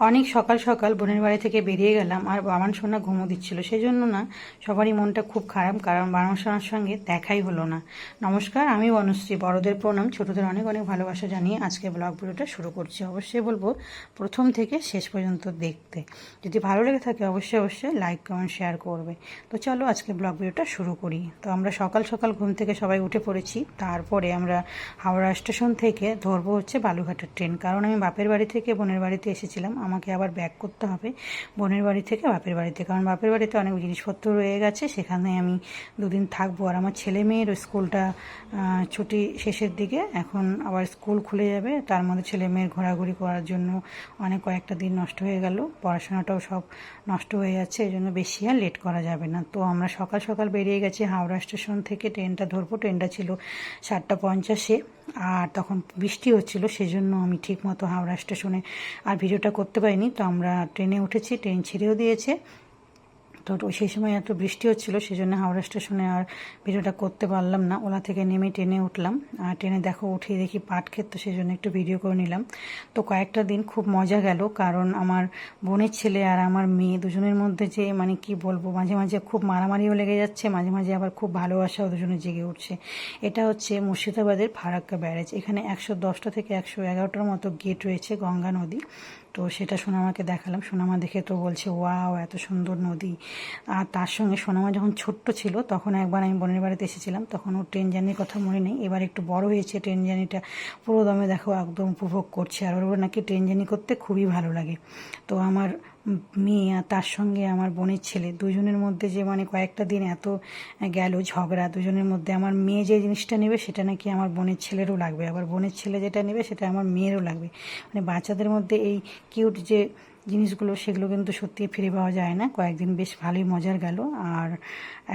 অনেক সকাল সকাল বোনের বাড়ি থেকে বেরিয়ে গেলাম আর বামান সোনা ঘুমো দিচ্ছিল। সেই জন্য না, সবারই মনটা খুব খারাপ, কারণ বামান সোনার সঙ্গে দেখাই হলো না। নমস্কার, আমি বনশ্রী। বড়দের প্রণাম, ছোটদের অনেক অনেক ভালোবাসা জানিয়ে আজকে ব্লগ ভিডিওটা শুরু করছি। অবশ্যই বলব, প্রথম থেকে শেষ পর্যন্ত দেখতে। যদি ভালো লেগে থাকে, অবশ্যই অবশ্যই লাইক কমেন্ট শেয়ার করবে। তো চলো আজকে ব্লগ ভিডিওটা শুরু করি। তো আমরা সকাল সকাল ঘুম থেকে সবাই উঠে পড়েছি। তারপরে আমরা হাওড়া স্টেশন থেকে ধরবো হচ্ছে বালুঘাটের ট্রেন। কারণ আমি বাপের বাড়ি থেকে বোনের বাড়িতে এসেছিলাম। আমাকে আবার ব্যাক করতে হবে বোনের বাড়ি থেকে, বাপের বাড়িতে। কারণ বাপের বাড়িতে অনেক জিনিসপত্র রয়ে গেছে, সেখানে আমি দুদিন থাকব। আর আমার ছেলে মেয়ের স্কুলটা ছুটি শেষের দিকে, এখন আবার স্কুল খুলে যাবে। তার মধ্যে ছেলে মেয়ের ঘোরাঘুরি করার জন্য অনেক কয়েকটা দিন নষ্ট হয়ে গেল। পড়াশোনাটাও সব নষ্ট হয়ে যাচ্ছে এই জন্য বেশি আর লেট করা যাবে না। তো আমরা সকাল সকাল বেরিয়ে গেছি হাওড়া স্টেশন থেকে। ট্রেনটা ধরবো। ট্রেনটা ছিল সাতটা পঞ্চাশে। আর তখন বৃষ্টি হচ্ছিল, সেজন্য আমি ঠিকমতো হাওড়া স্টেশনে আর ভিডিওটা করতে পারিনি। তো আমরা ট্রেনে উঠেছি, ট্রেন ছেড়েও দিয়েছে। তো সেই সময় এত বৃষ্টি হচ্ছিল সেই জন্য হাওড়া স্টেশনে আর ভিডিওটা করতে পারলাম না। ওলা থেকে নেমে ট্রেনে উঠলাম। আর ট্রেনে দেখো উঠে দেখি পাট ক্ষেত, তো সেই জন্য একটু ভিডিও করে নিলাম। তো কয়েকটা দিন খুব মজা গেল, কারণ আমার বোনের ছেলে আর আমার মেয়ে দুজনের মধ্যে যে মানে কি বলব, মাঝে মাঝে খুব মারামারিও লেগে যাচ্ছে, মাঝে মাঝে আবার খুব ভালোবাসাও দুজনে জেগে উঠছে। এটা হচ্ছে মুর্শিদাবাদের ফারাক্কা ব্যারেজ। এখানে একশো দশটা থেকে একশো এগারোটার মতো গেট রয়েছে, গঙ্গা নদী। তো সেটা সোনামাকে দেখালাম। সোনামা দেখে তো বলছে, ওয়াও, এত সুন্দর নদী। আর তার সঙ্গে সোনামা যখন ছোট্ট ছিল, তখন একবার আমি বোনের বাড়িতে এসেছিলাম, তখন ওর ট্রেন জার্নির কথা মনে নেই। এবার একটু বড় হয়েছে, ট্রেন জার্নিটা পুরো দমে দেখো একদম উপভোগ করছে। আর ওর নাকি ট্রেন জার্নি করতে খুবই ভালো লাগে। তো আমার মেয়ে আর তার সঙ্গে আমার বোনের ছেলে। দুজনের মধ্যে যে মানে কয়েকটা দিন এত গেল ঝগড়া, দুজনের মধ্যে আমার মেয়ে যে জিনিসটা নেবে সেটা নাকি আমার বোনের ছেলেরও লাগবে। আবার বোনের ছেলে যেটা নেবে সেটা আমার মেয়েরও লাগবে। মানে বাচ্চাদের মধ্যে এই কিউট যে জিনিসগুলো, সেগুলো কিন্তু সত্যি ফিরে পাওয়া যায় না। কয়েকদিন বেশ ভালোই মজার গেল। আর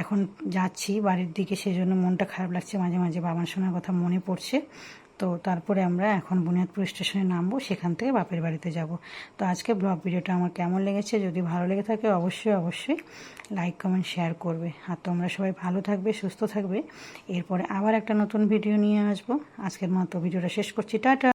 এখন যাচ্ছি বাড়ির দিকে সেই জন্য মনটা খারাপ লাগছে। মাঝে মাঝে বাবার শোনার কথা মনে পড়ছে। তো তারপরে আমরা এখন বুনিয়াদপুর স্টেশনে নামবো, সেখান থেকে বাপের বাড়িতে যাব। তো আজকে ব্লগ ভিডিওটা আমার কেমন লেগেছে, যদি ভালো লেগে থাকে অবশ্যই অবশ্যই লাইক কমেন্ট শেয়ার করবে। আর তোমরা সবাই ভালো থাকবে, সুস্থ থাকবে। এরপরে আবার একটা নতুন ভিডিও নিয়ে আসব। আজকের মতো ভিডিওটা শেষ করছি। টাটা!